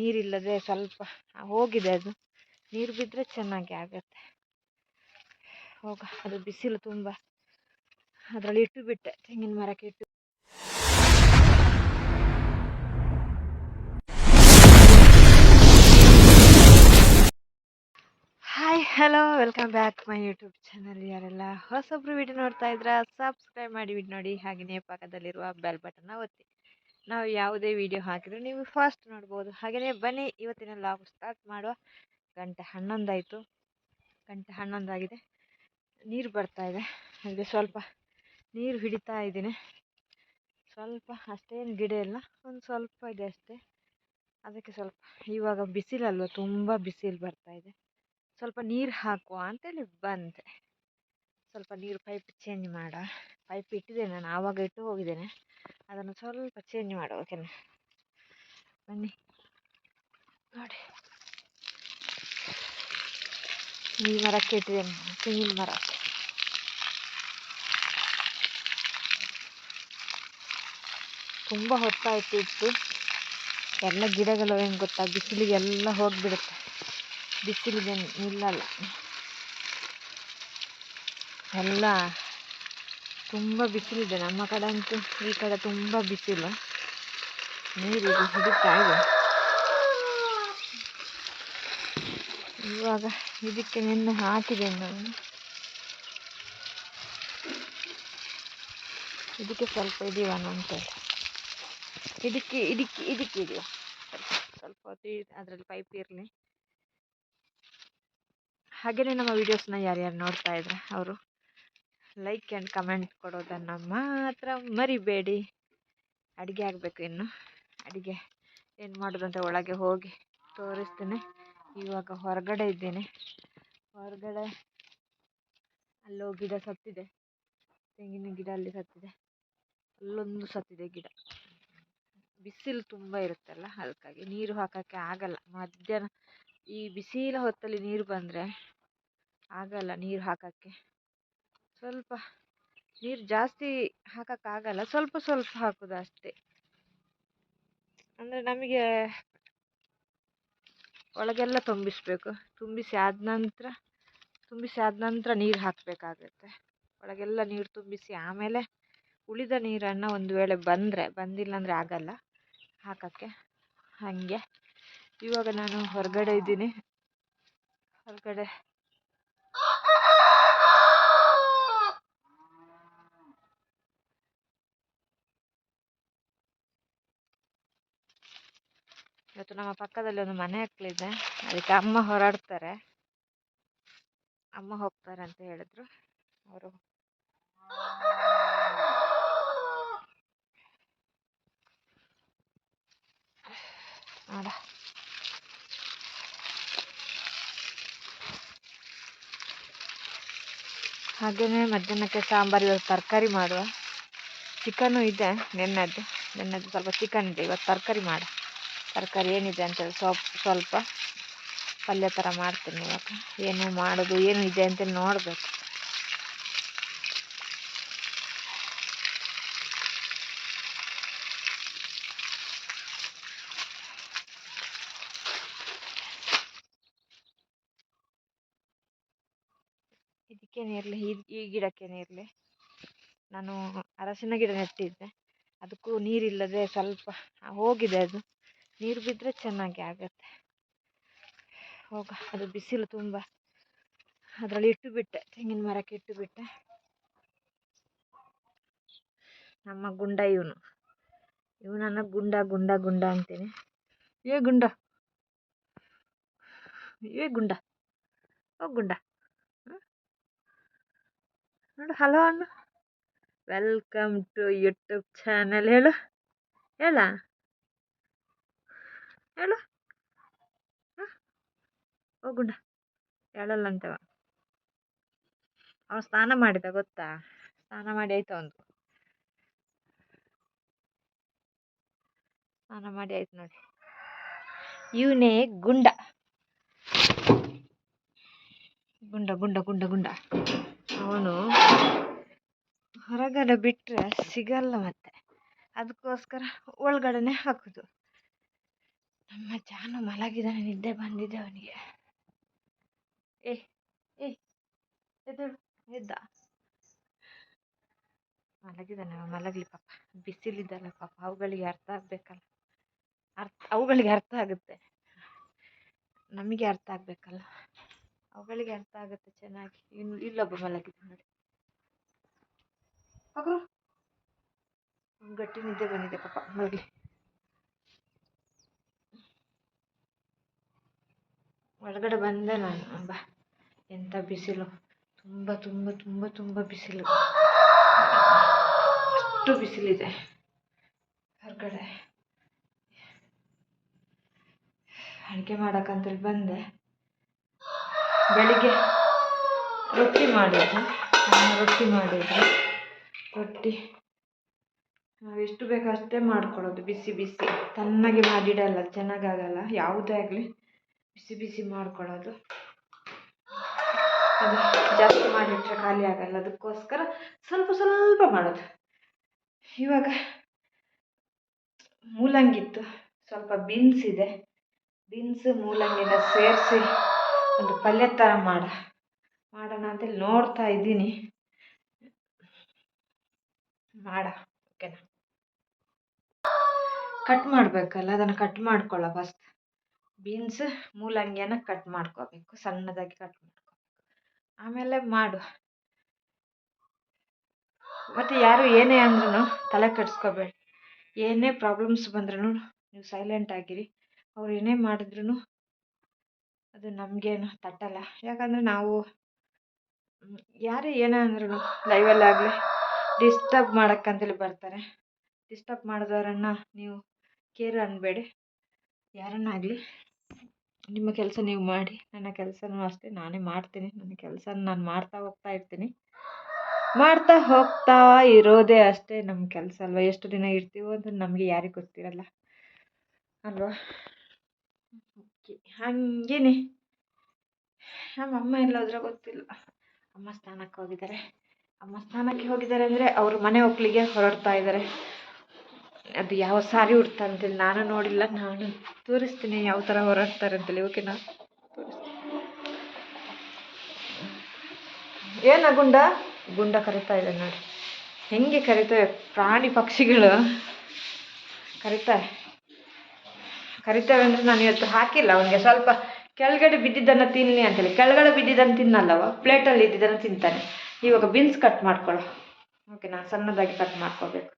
ನೀರಿಲ್ಲದೆ ಸ್ವಲ್ಪ ಹೋಗಿದೆ ಅದು. ನೀರು ಬಿದ್ದರೆ ಚೆನ್ನಾಗಿ ಆಗುತ್ತೆ. ಹೋಗ, ಅದು ಬಿಸಿಲು ತುಂಬ. ಅದರಲ್ಲಿ ಇಟ್ಟು ಬಿಟ್ಟೆ, ತೆಂಗಿನ ಮರಕ್ಕೆ ಇಟ್ಟು. Hi hello welcome back my YouTube channel ಯಾರೆಲ್ಲ ಹೊಸೊಬ್ರು ವಿಡಿಯೋ ನೋಡ್ತಾ ಇದ್ರ ಸಬ್ಸ್ಕ್ರೈಬ್ ಮಾಡಿ ವಿಡಿಯೋ ನೋಡಿ. ಹಾಗೆಯೇ ಪಕ್ಕದಲ್ಲಿರುವ ಬೆಲ್ ಬಟನ್ನ ಒತ್ತಿ. ನಾವು ಯಾವುದೇ ವಿಡಿಯೋ ಹಾಕಿದ್ರು ನೀವು ಫಸ್ಟ್ ನೋಡ್ಬೋದು. ಹಾಗೆಯೇ ಬನ್ನಿ, ಇವತ್ತಿನ ಲಾಗ್ ಸ್ಟಾರ್ಟ್ ಮಾಡುವ. ಗಂಟೆ ಹನ್ನೊಂದಾಯಿತು. ಗಂಟೆ ಹನ್ನೊಂದಾಗಿದೆ. ನೀರು ಬರ್ತಾ ಇದೆ. ಹಾಗೆ ಸ್ವಲ್ಪ ನೀರು ಹಿಡಿತಾ ಇದ್ದೀನಿ. ಸ್ವಲ್ಪ ಅಷ್ಟೇನು ಗಿಡ ಇಲ್ಲ. ಒಂದು ಸ್ವಲ್ಪ ಇದೆ ಅಷ್ಟೇ. ಅದಕ್ಕೆ ಸ್ವಲ್ಪ ಇವಾಗ ಬಿಸಿಲಲ್ವ, ತುಂಬ ಬಿಸಿಲು ಬರ್ತಾ ಇದೆ. ಸ್ವಲ್ಪ ನೀರು ಹಾಕುವ ಅಂತೇಳಿ ಬಂದೆ. ಸ್ವಲ್ಪ ನೀರು ಪೈಪ್ ಚೇಂಜ್ ಮಾಡು. ಪೈಪ್ ಇಟ್ಟಿದ್ದೇನೆ, ನಾನು ಆವಾಗ ಇಟ್ಟು ಹೋಗಿದ್ದೇನೆ. ಅದನ್ನು ಸ್ವಲ್ಪ ಚೇಂಜ್ ಮಾಡು ಓಕೆನಾ ಬನ್ನಿ. ನೋಡಿ. ಈ ಮರಕ್ಕೆ ಇಟ್ಟಿದ್ದೇನೆ, ತೆಂಗಿನ ಮರ ತುಂಬ ಹೊತ್ತಾಯ್ತು ಇತ್ತು ಎಲ್ಲ ಗಿಡಗಳು ಏನು ಗೊತ್ತಾ? ಬಿಸಿಲಿಗೆಲ್ಲ ಹೋಗಿಬಿಡುತ್ತೆ. ಬಿಸಿಲಿಗೆ ನಿಲ್ಲಲ್ಲ. ಎಲ್ಲ ತುಂಬ ಬಿಸಿಲಿದೆ. ನಮ್ಮ ಕಡೆ ಅಂತೂ ಈ ಕಡೆ ತುಂಬ ಬಿಸಿಲು. ನೀರು ಹಿಡಿತಾ ಇದೆ. ಇವಾಗ ಇದಕ್ಕೆ ನಿನ್ನೆ ಹಾಕಿದೆ ನಾನು. ಇದಕ್ಕೆ ಸ್ವಲ್ಪ ಇದೀವನ ಅಂತೇಳಿ ಇದಕ್ಕೆ ಇದಕ್ಕೆ ಇದಕ್ಕೆ ಇದೀವ. ಸ್ವಲ್ಪ ಹೊತ್ತು ಅದರಲ್ಲಿ ಪೈಪ್ ಇರಲಿ. ಹಾಗೆಯೇ ನಮ್ಮ ವೀಡಿಯೋಸ್ನ ಯಾರ್ಯಾರು ನೋಡ್ತಾ ಇದ್ರೆ, ಅವರು. ಲೈಕ್ ಆ್ಯಂಡ್ ಕಮೆಂಟ್ ಕೊಡೋದನ್ನು ಮಾತ್ರ ಮರಿಬೇಡಿ. ಅಡುಗೆ ಆಗಬೇಕು ಇನ್ನು. ಅಡುಗೆ ಏನು ಮಾಡೋದು ಅಂತ ಒಳಗೆ ಹೋಗಿ ತೋರಿಸ್ತೀನಿ. ಇವಾಗ ಹೊರಗಡೆ ಇದ್ದೇನೆ. ಹೊರಗಡೆ ಅಲ್ಲೋ ಗಿಡ ಸತ್ತಿದೆ. ತೆಂಗಿನ ಗಿಡ ಅಲ್ಲಿ ಸತ್ತಿದೆ. ಅಲ್ಲೊಂದು ಸತ್ತಿದೆ ಗಿಡ. ಬಿಸಿಲು ತುಂಬ ಇರುತ್ತಲ್ಲ, ಅದಕ್ಕಾಗಿ ನೀರು ಹಾಕೋಕ್ಕೆ ಆಗಲ್ಲ. ಮಧ್ಯಾಹ್ನ ಈ ಬಿಸಿಲ ಹೊತ್ತಲ್ಲಿ ನೀರು ಬಂದರೆ ಆಗಲ್ಲ ನೀರು ಹಾಕೋಕ್ಕೆ. ಸ್ವಲ್ಪ ನೀರು ಜಾಸ್ತಿ ಹಾಕೋಕ್ಕಾಗಲ್ಲ ಸ್ವಲ್ಪ ಸ್ವಲ್ಪ ಹಾಕೋದು ಅಷ್ಟೇ. ಅಂದರೆ ನಮಗೆ ಒಳಗೆಲ್ಲ ತುಂಬಿಸಬೇಕು. ತುಂಬಿಸಿ ಆದ ನಂತರ, ತುಂಬಿಸಿ ಆದ ನಂತರ ನೀರು ಹಾಕಬೇಕಾಗತ್ತೆ. ಒಳಗೆಲ್ಲ ನೀರು ತುಂಬಿಸಿ ಆಮೇಲೆ ಉಳಿದ ನೀರನ್ನು ಒಂದು ವೇಳೆ ಬಂದರೆ ಬಂದಿಲ್ಲ ಅಂದರೆ ಆಗಲ್ಲ ಹಾಕೋಕ್ಕೆ. ಹಾಗೆ. ಇವಾಗ ನಾನು ಹೊರಗಡೆ ಇದ್ದೀನಿ. ಹೊರಗಡೆ ಇವತ್ತು ನಮ್ಮ ಪಕ್ಕದಲ್ಲಿ ಒಂದು ಮನೆ ಹಾಕ್ಲಿದೆ ಅದಕ್ಕೆ ಅಮ್ಮ ಹೊರಡ್ತಾರೆ. ಅಮ್ಮ ಹೋಗ್ತಾರೆ ಅಂತ ಹೇಳಿದ್ರು. ಅವರು ಹಾಗೇನೆ ಮಧ್ಯಾಹ್ನಕ್ಕೆ ಸಾಂಬಾರು, ಇವತ್ತು ತರಕಾರಿ ಮಾಡುವ. ಚಿಕನ್ನು ಇದೆ, ನೆನ್ನೆದ್ದು. ನೆನ್ನೆದ್ದು ಸ್ವಲ್ಪ ಚಿಕನ್ ಇದೆ, ಇವತ್ತು ತರಕಾರಿ ಮಾಡು. ತರಕಾರಿ ಏನಿದೆ ಅಂತೇಳಿ ಸ್ವಲ್ಪ ಸ್ವಲ್ಪ ಪಲ್ಯ ಥರ ಮಾಡ್ತೀನಿ ಇವಾಗ. ಏನು ಮಾಡೋದು, ಏನು ಇದೆ ಅಂತೇಳಿ ನೋಡಬೇಕು. ಇದಕ್ಕೇನೆ ಇರಲಿ, ಈ ಗಿಡಕ್ಕೇನೆ ಇರಲಿ. ನಾನು ಅರಸಿನ ಗಿಡ ನೆಟ್ಟಿದ್ದೆ. ಅದಕ್ಕೂ ನೀರಿಲ್ಲದೆ ಸ್ವಲ್ಪ ಹೋಗಿದೆ ಅದು. ನೀರು ಬಿದ್ದರೆ ಚೆನ್ನಾಗಿ ಆಗುತ್ತೆ. ಹೋಗ, ಅದು ಬಿಸಿಲು ತುಂಬ. ಅದರಲ್ಲಿ ಇಟ್ಟು ಬಿಟ್ಟೆ, ತೆಂಗಿನ ಮರಕ್ಕೆ ಇಟ್ಟು ಬಿಟ್ಟೆ. ನಮ್ಮ ಗುಂಡ ಇವನು. ಇವನನ್ನು ಗುಂಡ ಗುಂಡ ಗುಂಡ ಅಂತೀನಿ. ಏ ಗುಂಡ. ಏ ಗುಂಡ. ಓ ಗುಂಡ. ನೋಡು, ಹಲೋ ಅಣ್ಣ ವೆಲ್ಕಮ್ ಟು ಯೂಟ್ಯೂಬ್ ಚಾನಲ್ ಹೇಳು. ಹೇಳ. ಹೇಳು. ಹಾಂ? ಹೇಳಲ್ಲ ಹೇಳಲ್ಲಂತೇವ. ಅವನು ಸ್ನಾನ ಮಾಡಿದ, ಗೊತ್ತಾ? ಸ್ನಾನ ಮಾಡಿ ಆಯ್ತು ಅವನು ಸ್ನಾನ ಮಾಡಿ ಆಯ್ತು ನೋಡಿ. ಇವನೇ ಗುಂಡ. ಗುಂಡ ಗುಂಡ ಗುಂಡ ಗುಂಡ. ಅವನು ಹೊರಗಡೆ ಬಿಟ್ಟರೆ ಸಿಗಲ್ಲ ಮತ್ತೆ. ಅದಕ್ಕೋಸ್ಕರ ಒಳಗಡೆನೆ ಹಾಕೋದು. ನಮ್ಮ ಜಾನು ಮಲಗಿದಾನೆ, ನಿದ್ದೆ ಬಂದಿದೆ ಅವನಿಗೆ. ಏ ಏ, ಎದ್ದಳು, ಎದ್ದ. ಮಲಗಿದಾನೆ ಅವ, ಮಲಗಲಿ ಪಾಪ. ಬಿಸಿಲಿದ್ದಲ್ಲ ಪಾಪ, ಅವುಗಳಿಗೆ ಅರ್ಥ ಆಗಬೇಕಲ್ಲ. ಅರ್ಥ, ಅವುಗಳಿಗೆ ಅರ್ಥ ಆಗುತ್ತೆ. ನಮಗೆ ಅರ್ಥ ಆಗಬೇಕಲ್ಲ. ಅವುಗಳಿಗೆ ಅರ್ಥ ಆಗುತ್ತೆ ಚೆನ್ನಾಗಿ. ಇನ್ನು, ಇಲ್ಲೊಬ್ಬ ಮಲಗಿದ ನೋಡಿ. ಮಗು ಗಟ್ಟಿ ನಿದ್ದೆ ಬಂದಿದೆ ಪಾಪ, ಮಲಗಲಿ. ಒಳಗಡೆ ಬಂದೆ ನಾನು. ಬಾ ಎಂಥ ಬಿಸಿಲು. ತುಂಬ ತುಂಬ ತುಂಬ ತುಂಬ ಬಿಸಿಲು. ಅಷ್ಟು ಬಿಸಿಲಿದೆ ಹೊರಗಡೆ. ಅಡುಗೆ ಮಾಡೋಕ್ಕಂತೇಳಿ ಬಂದೆ. ಬೆಳಿಗ್ಗೆ ರೊಟ್ಟಿ ಮಾಡಿದ್ದೆ. ಅಮ್ಮ ರೊಟ್ಟಿ ಮಾಡಿದ್ರು ರೊಟ್ಟಿ ನಾವು ಎಷ್ಟು ಬೇಕೋ ಅಷ್ಟೇ ಮಾಡ್ಕೊಳ್ಳೋದು. ಬಿಸಿ ಬಿಸಿ. ತಣ್ಣಗೆ ಮಾಡಿಡಲ್ಲ, ಚೆನ್ನಾಗಾಗಲ್ಲ. ಯಾವುದೇ ಆಗಲಿ. ಬಿಸಿ ಬಿಸಿ ಮಾಡ್ಕೊಳ್ಳೋದು. ಅದು ಜಾಸ್ತಿ ಮಾಡಿಟ್ರೆ ಖಾಲಿ ಆಗಲ್ಲ, ಅದಕ್ಕೋಸ್ಕರ ಸ್ವಲ್ಪ ಸ್ವಲ್ಪ ಮಾಡೋದು. ಇವಾಗ ಮೂಲಂಗಿತ್ತು ಸ್ವಲ್ಪ ಬೀನ್ಸ್ ಇದೆ. ಬೀನ್ಸ್ ಮೂಲಂಗಿನ ಸೇರಿಸಿ ಒಂದು ಪಲ್ಯ ಥರ ಮಾಡ. ಮಾಡೋಣ ಅಂತ ನೋಡ್ತಾ ಇದ್ದೀನಿ. ಮಾಡ ಓಕೆನಾ ಕಟ್ ಮಾಡಬೇಕಲ್ಲ, ಅದನ್ನು ಕಟ್ ಮಾಡ್ಕೊಳ್ಳೋ ಫಸ್ಟ್ ಬೀನ್ಸ್ ಮೂಲಂಗಿಯನ್ನು ಕಟ್ ಮಾಡ್ಕೋಬೇಕು, ಸಣ್ಣದಾಗಿ ಕಟ್ ಮಾಡ್ಕೋಬೇಕು. ಆಮೇಲೆ ಮಾಡು. ಮತ್ತು ಯಾರು ಏನೇ ಅಂದ್ರೂ ತಲೆ ಕೆಡಿಸ್ಕೋಬೇಡಿ. ಏನೇ ಪ್ರಾಬ್ಲಮ್ಸ್ ಬಂದ್ರೂ ನೀವು ಸೈಲೆಂಟ್ ಆಗಿರಿ. ಅವ್ರು ಏನೇ ಮಾಡಿದ್ರು ಅದು ನಮಗೇನು ತಟ್ಟಲ್ಲ. ಯಾಕಂದರೆ ನಾವು ಯಾರೇ ಏನೇ ಅಂದ್ರೂ ಲೈವಲ್ಲಾಗಲಿ ಡಿಸ್ಟರ್ಬ್ ಮಾಡೋಕ್ಕಂತೇಳಿ ಬರ್ತಾರೆ. ಡಿಸ್ಟರ್ಬ್ ಮಾಡಿದವರನ್ನು ನೀವು ಕೇರ್ ಅನ್ನಬೇಡಿ ಯಾರನ್ನಾಗಲಿ ನಿಮ್ಮ ಕೆಲಸ ನೀವು ಮಾಡಿ. ನನ್ನ ಕೆಲಸನೂ ಅಷ್ಟೇ, ನಾನೇ ಮಾಡ್ತೀನಿ. ನನ್ನ ಕೆಲಸನ ನಾನು ಮಾಡ್ತಾ ಹೋಗ್ತಾ ಇರ್ತೀನಿ. ಮಾಡ್ತಾ ಹೋಗ್ತಾ ಇರೋದೇ ಅಷ್ಟೇ ನಮ್ಮ ಕೆಲಸ ಅಲ್ವಾ? ಎಷ್ಟು ದಿನ ಇರ್ತೀವೋ ಅಂತ ನಮಗೆ ಯಾರಿಗೆ ಗೊತ್ತಿರಲ್ಲ. ಅಲ್ವಾ? ಓಕೆ, ಹಾಗೇನೆ. ನಮ್ಮ ಅಮ್ಮ ಎಲ್ಲೋದ್ರೆ ಗೊತ್ತಿಲ್ಲ. ಅಮ್ಮ ಸ್ನಾನಕ್ಕೆ ಹೋಗಿದ್ದಾರೆ. ಅಮ್ಮ ಸ್ನಾನಕ್ಕೆ ಹೋಗಿದ್ದಾರೆ ಅಂದರೆ ಅವರು ಮನೆ ಒಕ್ಕಲಿಗೆ ಹೊರಡ್ತಾ ಇದ್ದಾರೆ. ಅದು ಯಾವ ಸಾರಿ ಉಡ್ತಾರೆ ಅಂತೇಳಿ ನಾನು ನೋಡಿಲ್ಲ, ನಾನು ತೋರಿಸ್ತೀನಿ ಯಾವ ಥರ ಹೊರಡ್ತಾರೆ ಅಂತೇಳಿ ಓಕೆನಾ ಏನ ಗುಂಡ? ಗುಂಡ ಕರಿತಾ ಇದೆ ನೋಡಿ. ಹೆಂಗೆ ಕರಿತವೆ ಪ್ರಾಣಿ ಪಕ್ಷಿಗಳು ಕರಿತಾರೆ ಕರಿತವೆ ಅಂದರೆ ನಾನು ಇವತ್ತು ಹಾಕಿಲ್ಲ, ಅವನಿಗೆ ಸ್ವಲ್ಪ ಕೆಳಗಡೆ ಬಿದ್ದಿದ್ದನ್ನು ತಿನ್ನಲಿ ಅಂತೇಳಿ ಕೆಳಗಡೆ ಬಿದ್ದಿದ್ದನ್ನು ತಿನ್ನಲ್ಲವ ಪ್ಲೇಟಲ್ಲಿ ಇದ್ದಿದ್ದನ್ನು ತಿಂತಾನೆ. ಇವಾಗ ಬೀನ್ಸ್ ಕಟ್ ಮಾಡ್ಕೊಳ್ಳೋ ಓಕೆನಾ ಸಣ್ಣದಾಗಿ ಕಟ್ ಮಾಡ್ಕೋಬೇಕು.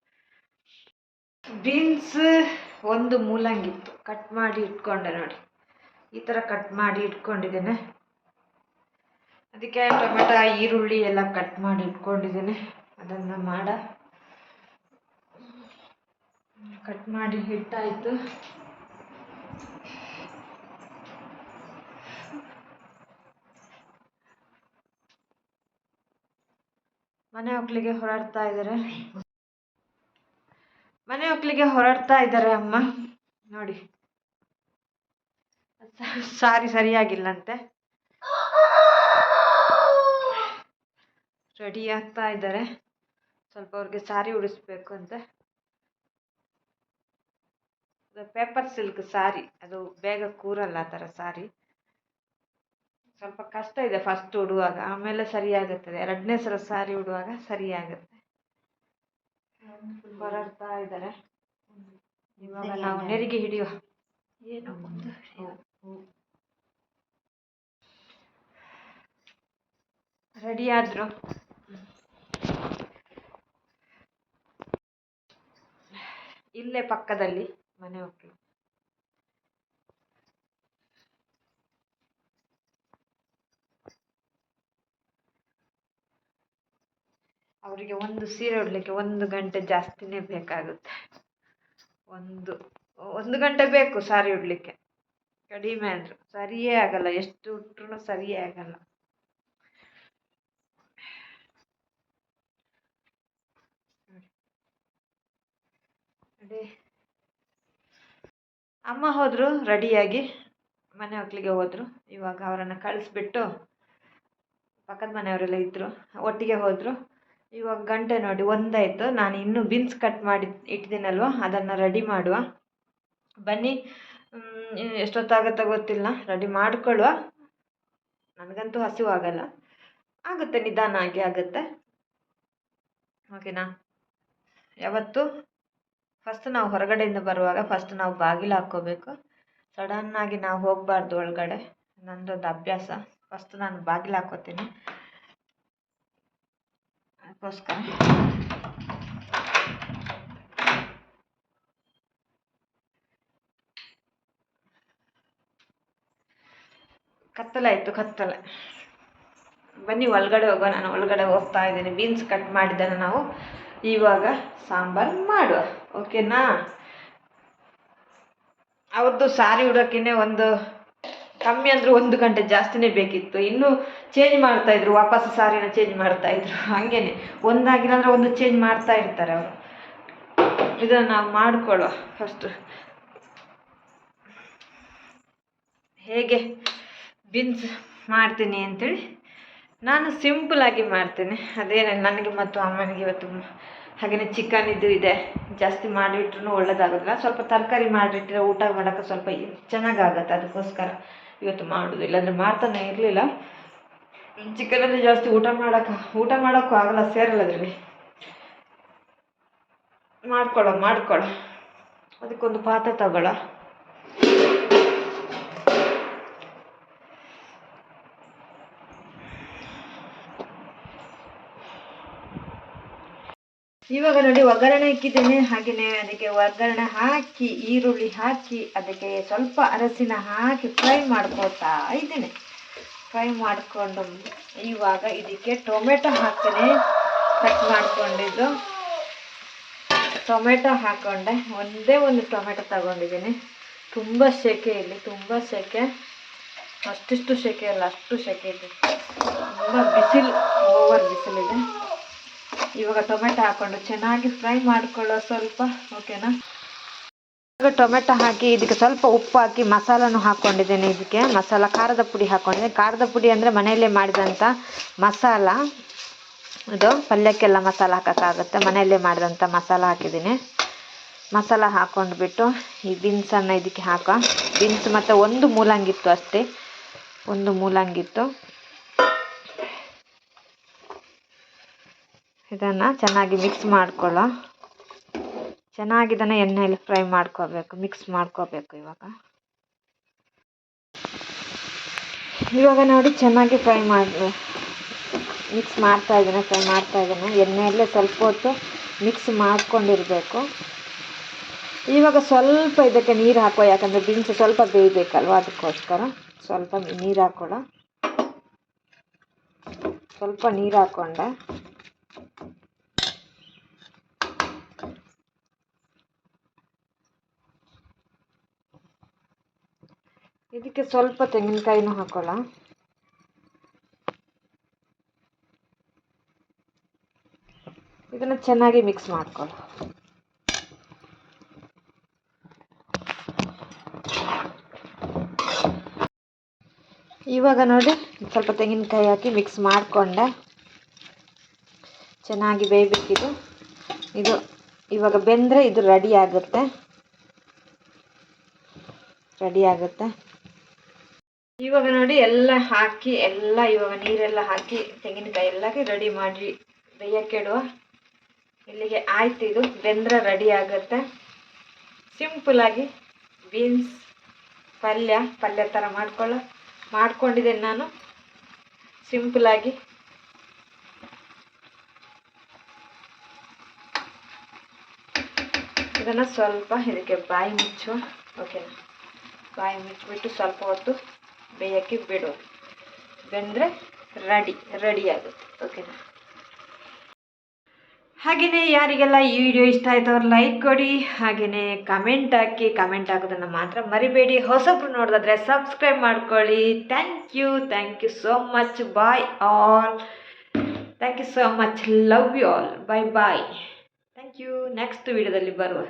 ಬೀನ್ಸ್ ಒಂದು ಮೂಲಂಗಿತ್ತು. ಕಟ್ ಮಾಡಿ ಇಟ್ಕೊಂಡೆ ನೋಡಿ. ಈ ಥರ ಕಟ್ ಮಾಡಿ ಇಟ್ಕೊಂಡಿದ್ದೇನೆ. ಅದಕ್ಕೆ ಟೊಮೆಟೊ, ಈರುಳ್ಳಿ ಎಲ್ಲ ಕಟ್ ಮಾಡಿ ಇಟ್ಕೊಂಡಿದ್ದೇನೆ. ಅದನ್ನು ಮಾಡ. ಕಟ್ ಮಾಡಿ ಹಿಟ್ಟಾಯಿತು ಮನೆ ಒಕ್ಕಲಿಗೆ ಹೊರಡ್ತಾ ಇದ್ದಾರೆ. ಮನೆ ಒಕ್ಕಲಿಗೆ ಹೊರಡ್ತಾ ಇದ್ದಾರೆ ಅಮ್ಮ. ನೋಡಿ. ಸಾರಿ, ಸರಿಯಾಗಿಲ್ಲಂತೆ. ರೆಡಿ ಆಗ್ತಾ ಇದ್ದಾರೆ. ಸ್ವಲ್ಪ ಅವ್ರಿಗೆ ಸಾರಿ ಉಡಿಸ್ಬೇಕು ಅಂತೆ. Paper silk sari. ಅದು ಬೇಗ ಕೂರಲ್ಲ ಆ ಥರ ಸಾರಿ. ಸ್ವಲ್ಪ ಕಷ್ಟ ಇದೆ ಫಸ್ಟ್ ಉಡುವಾಗ. ಆಮೇಲೆ ಸರಿಯಾಗುತ್ತದೆ. ಎರಡನೇ ಸಲ ಸಾರಿ ಉಡುವಾಗ ಸರಿಯಾಗುತ್ತೆ. ಹೊರಡ್ತಾ ಇದ್ದಾರೆ. ಇವಾಗ ನಾವು ನೆರಿಗೆ ಹಿಡಿಯುವ. ಏನು? ರೆಡಿ ಆದ್ರು. ಇಲ್ಲೇ ಪಕ್ಕದಲ್ಲಿ ಮನೆ ಹೋಗ್ಲಿ ಅವರಿಗೆ ಒಂದು ಸೀರೆ ಉಡಲಿಕ್ಕೆ ಒಂದು ಗಂಟೆ ಜಾಸ್ತಿನೇ ಬೇಕಾಗುತ್ತೆ. ಒಂದು ಒಂದು ಗಂಟೆ ಬೇಕು ಸಾರಿ ಉಡಲಿಕ್ಕೆ. ಕಡಿಮೆ ಅಂದರು ಸರಿಯೇ ಆಗಲ್ಲ. ಎಷ್ಟು ಉಟ್ರು ಸರಿಯೇ ಆಗಲ್ಲ. ಅಮ್ಮ ಹೋದರು, ರೆಡಿಯಾಗಿ. ಮನೆ ಮಕ್ಕಳಿಗೆ ಹೋದರು. ಇವಾಗ ಅವರನ್ನು ಕಳಿಸ್ಬಿಟ್ಟು ಪಕ್ಕದ ಮನೆಯವರೆಲ್ಲ ಇದ್ದರು ಒಟ್ಟಿಗೆ ಹೋದರು. ಇವಾಗ ಗಂಟೆ ನೋಡಿ, ಒಂದಾಯಿತು. ನಾನು ಇನ್ನೂ ಬೀನ್ಸ್ ಕಟ್ ಮಾಡಿ ಇಟ್ಟಿದ್ದೀನಲ್ವ? ಅದನ್ನು ರೆಡಿ ಮಾಡುವ. ಬನ್ನಿ. ಎಷ್ಟೊತ್ತಾಗತ್ತೆ ಗೊತ್ತಿಲ್ಲ. ರೆಡಿ ಮಾಡ್ಕೊಳ್ಳುವ. ನನಗಂತೂ ಹಸಿವು ಆಗಲ್ಲ ಆಗುತ್ತೆ, ನಿಧಾನ ಆಗಿ ಆಗುತ್ತೆ. ಓಕೆನಾ ಯಾವತ್ತು? ಫಸ್ಟ್ ನಾವು ಹೊರಗಡೆಯಿಂದ ಬರುವಾಗ ಫಸ್ಟ್ ನಾವು ಬಾಗಿಲು ಹಾಕ್ಕೋಬೇಕು. ಸಡನ್ನಾಗಿ ನಾವು ಹೋಗಬಾರ್ದು ಒಳಗಡೆ. ನಂದೊಂದು ಅಭ್ಯಾಸ. ಫಸ್ಟ್ ನಾನು ಬಾಗಿಲು ಹಾಕೋತೀನಿ ಅದಕ್ಕೋಸ್ಕರ ಕತ್ತಲಾಯಿತು, ಕತ್ತಲೆ. ಬನ್ನಿ, ಒಳಗಡೆ ಹೋಗೋ ನಾನು ಒಳಗಡೆ ಹೋಗ್ತಾ ಇದ್ದೀನಿ. ಬೀನ್ಸ್ ಕಟ್ ಮಾಡಿದ್ದೇನೆ ನಾವು. ಇವಾಗ ಸಾಂಬಾರು ಮಾಡುವ. ಓಕೆನಾ ಅವ್ರದ್ದು ಸಾರಿ ಉಡೋಕ್ಕೇ ಒಂದು ಕಮ್ಮಿ ಅಂದ್ರೆ ಒಂದು ಗಂಟೆ ಜಾಸ್ತಿನೇ ಬೇಕಿತ್ತು. ಇನ್ನು ಚೇಂಜ್ ಮಾಡ್ತಾ ಇದ್ರು ವಾಪಸ್ ಸಾರಿನ ಚೇಂಜ್ ಮಾಡ್ತಾ ಇದ್ರು. ಹಾಗೇನೆ. ಒಂದಾಗಿಲ್ಲ ಅಂದ್ರೆ ಒಂದು ಚೇಂಜ್ ಮಾಡ್ತಾ ಇರ್ತಾರೆ ಅವರು. ಇದನ್ನು ನಾವು ಮಾಡ್ಕೊಳ್ಳುವ ಫಸ್ಟ್ ಹೇಗೆ? ಬಿನ್ಸ್ ಮಾಡ್ತೀನಿ ಅಂತೇಳಿ. ನಾನು ಸಿಂಪಲಾಗಿ ಮಾಡ್ತೀನಿ. ಅದೇನೇ ನನಗೆ ಮತ್ತು ಅಮ್ಮನಿಗೆ ಇವತ್ತು ಹಾಗೆಯೇ ಚಿಕನ್ ಇದು ಇದೆ. ಜಾಸ್ತಿ ಮಾಡಿಬಿಟ್ರೂ ಒಳ್ಳೇದಾಗೋದಿಲ್ಲ. ಸ್ವಲ್ಪ ತರಕಾರಿ ಮಾಡಿಟ್ರೆ ಊಟ ಮಾಡೋಕ್ಕೆ ಸ್ವಲ್ಪ ಚೆನ್ನಾಗಾಗತ್ತೆ ಅದಕ್ಕೋಸ್ಕರ. ಇವತ್ತು ಮಾಡೋದು. ಇಲ್ಲಾಂದರೆ ಮಾಡ್ತಾನೆ ಇರಲಿಲ್ಲ. ಚಿಕನಲ್ಲಿ ಜಾಸ್ತಿ ಊಟ ಮಾಡೋಕೆ, ಊಟ ಮಾಡೋಕ್ಕೂ ಆಗಲ್ಲ, ಸೇರಲ್ಲ ಅದರಲ್ಲಿ. ಮಾಡ್ಕೊಳ್ಳೋ ಮಾಡ್ಕೊಳ್ಳೋ ಅದಕ್ಕೊಂದು ಪಾತ್ರೆ ತಗೊಳ್ಳೋ ಇವಾಗ ನೋಡಿ ಒಗ್ಗರಣೆ ಇಕ್ಕಿದ್ದೇನೆ. ಹಾಗೆಯೇ ಅದಕ್ಕೆ ಒಗ್ಗರಣೆ ಹಾಕಿ, ಈರುಳ್ಳಿ ಹಾಕಿ, ಅದಕ್ಕೆ ಸ್ವಲ್ಪ ಅರಸಿನ ಹಾಕಿ ಫ್ರೈ ಮಾಡ್ಕೊತಾ ಇದ್ದೇನೆ. ಫ್ರೈ ಮಾಡಿಕೊಂಡು ಇವಾಗ ಇದಕ್ಕೆ ಟೊಮೆಟೊ ಹಾಕ್ತೇನೆ. ಕಟ್ ಮಾಡಿಕೊಂಡಿದ್ದು. ಟೊಮೆಟೊ ಹಾಕ್ಕೊಂಡೆ ಒಂದೇ ಒಂದು ಟೊಮೆಟೊ ತಗೊಂಡಿದ್ದೀನಿ. ತುಂಬ ಸೆಕೆ ಇಲ್ಲಿ, ತುಂಬ ಸೆಕೆ ಅಷ್ಟಿಷ್ಟು ಸೆಕೆ ಅಲ್ಲ, ಅಷ್ಟು ಸೆಕೆ ಇದೆ. ತುಂಬ ಬಿಸಿಲು, ಓವರ್ ಬಿಸಿಲಿದೆ. ಇವಾಗ ಟೊಮೆಟೊ ಹಾಕ್ಕೊಂಡು ಚೆನ್ನಾಗಿ ಫ್ರೈ ಮಾಡ್ಕೊಳ್ಳೋ ಸ್ವಲ್ಪ, ಓಕೆನಾ? ಇವಾಗ ಟೊಮೆಟೊ ಹಾಕಿ, ಇದಕ್ಕೆ ಸ್ವಲ್ಪ ಉಪ್ಪು ಹಾಕಿ ಮಸಾಲನು ಹಾಕ್ಕೊಂಡಿದ್ದೇನೆ ಇದಕ್ಕೆ. ಮಸಾಲ, ಖಾರದ ಪುಡಿ ಹಾಕ್ಕೊಂಡಿದ್ದೀನಿ. ಖಾರದ ಪುಡಿ ಅಂದರೆ ಮನೆಯಲ್ಲೇ ಮಾಡಿದಂಥ ಮಸಾಲ. ಇದು ಪಲ್ಯಕ್ಕೆಲ್ಲ ಮಸಾಲ ಹಾಕೋಕ್ಕಾಗುತ್ತೆ. ಮನೆಯಲ್ಲೇ ಮಾಡಿದಂಥ ಮಸಾಲ ಹಾಕಿದ್ದೀನಿ. ಮಸಾಲ ಹಾಕ್ಕೊಂಡ್ಬಿಟ್ಟು ಈ ಬೀನ್ಸನ್ನು ಇದಕ್ಕೆ ಹಾಕೋ. ಬೀನ್ಸ್ ಮತ್ತು ಒಂದು ಮೂಲಂಗಿತ್ತು ಅಷ್ಟೇ. ಒಂದು ಮೂಲಂಗಿತ್ತು. ಇದನ್ನು ಚೆನ್ನಾಗಿ ಮಿಕ್ಸ್ ಮಾಡ್ಕೊಳ್ಳೋ ಚೆನ್ನಾಗಿ ಇದನ್ನು ಎಣ್ಣೆಯಲ್ಲಿ ಫ್ರೈ ಮಾಡ್ಕೋಬೇಕು ಮಿಕ್ಸ್ ಮಾಡ್ಕೋಬೇಕು ಇವಾಗ. ಇವಾಗ ನೋಡಿ ಚೆನ್ನಾಗಿ ಫ್ರೈ ಮಾಡಿ. ಮಿಕ್ಸ್ ಮಾಡ್ತಾ ಇದ್ದೀನಿ ಫ್ರೈ ಮಾಡ್ತಾ ಇದ್ದೀನಿ ಎಣ್ಣೆಯಲ್ಲೇ ಸ್ವಲ್ಪ ಹೊತ್ತು ಮಿಕ್ಸ್ ಮಾಡ್ಕೊಂಡಿರಬೇಕು. ಇವಾಗ ಸ್ವಲ್ಪ ಇದಕ್ಕೆ ನೀರು ಹಾಕೋ ಯಾಕಂದರೆ ಬೀನ್ಸ್ ಸ್ವಲ್ಪ ಬೇಯಬೇಕಲ್ವ ಅದಕ್ಕೋಸ್ಕರ. ಸ್ವಲ್ಪ ನೀರು ಹಾಕೋಣ ಸ್ವಲ್ಪ ನೀರು ಹಾಕ್ಕೊಂಡೆ ಇದಕ್ಕೆ ಸ್ವಲ್ಪ ತೆಂಗಿನಕಾಯಿನೂ ಹಾಕೋಲ್ಲ. ಇದನ್ನು ಚೆನ್ನಾಗಿ ಮಿಕ್ಸ್ ಮಾಡ್ಕೊಳ್ಳ. ಇವಾಗ ನೋಡಿ, ಸ್ವಲ್ಪ ತೆಂಗಿನಕಾಯಿ ಹಾಕಿ ಮಿಕ್ಸ್ ಮಾಡಿಕೊಂಡೆ. ಚೆನ್ನಾಗಿ ಬೇಯಬೇಕಿದು ಇದು ಇವಾಗ ಬೆಂದರೆ ಇದು ರೆಡಿ ಆಗುತ್ತೆ. ರೆಡಿ ಆಗುತ್ತೆ. ಇವಾಗ ನೋಡಿ ಎಲ್ಲ ಹಾಕಿ, ಎಲ್ಲ ಇವಾಗ ನೀರೆಲ್ಲ ಹಾಕಿ, ತೆಂಗಿನಕಾಯಿ ಎಲ್ಲ ರೆಡಿ ಮಾಡಿ ಬೇಯಕ್ಕಿಡುವ ಇಲ್ಲಿಗೆ ಆಯ್ತು ಇದು. ಬೆಂದ್ರೆ ರೆಡಿ ಆಗುತ್ತೆ. ಸಿಂಪಲಾಗಿ ಬೀನ್ಸ್ ಪಲ್ಯ ಪಲ್ಯ ಥರ ಮಾಡ್ಕೊಳ್ಳೋ ಮಾಡ್ಕೊಂಡಿದ್ದೇನೆ ನಾನು. ಸಿಂಪಲಾಗಿ ಇದನ್ನು ಸ್ವಲ್ಪ ಇದಕ್ಕೆ ಬಾಯಿ ಮುಚ್ಚುವ. ಓಕೆನಾ ಬಾಯಿ ಮುಚ್ಚಿಬಿಟ್ಟು ಸ್ವಲ್ಪ ಹೊತ್ತು ಬೇಯೋಕ್ಕೆ ಬಿಡೋದು ಬೆಂದರೆ ರೆಡಿ ರೆಡಿ ಆಗುತ್ತೆ ಓಕೆನಾ ಹಾಗೆಯೇ ಯಾರಿಗೆಲ್ಲ ಈ ವಿಡಿಯೋ ಇಷ್ಟ ಆಯಿತು ಅವ್ರು ಲೈಕ್ ಕೊಡಿ ಹಾಗೆಯೇ ಕಮೆಂಟ್ ಹಾಕಿ ಕಮೆಂಟ್ ಹಾಕೋದನ್ನು ಮಾತ್ರ ಮರಿಬೇಡಿ. ಹೊಸಬ್ರು ನೋಡಿದ್ರೆ ಸಬ್ಸ್ಕ್ರೈಬ್ ಮಾಡ್ಕೊಳ್ಳಿ. Thank you thank you so much bye all thank you so much love you all bye bye thank you next ವಿಡಿಯೋದಲ್ಲಿ ಬರುವ.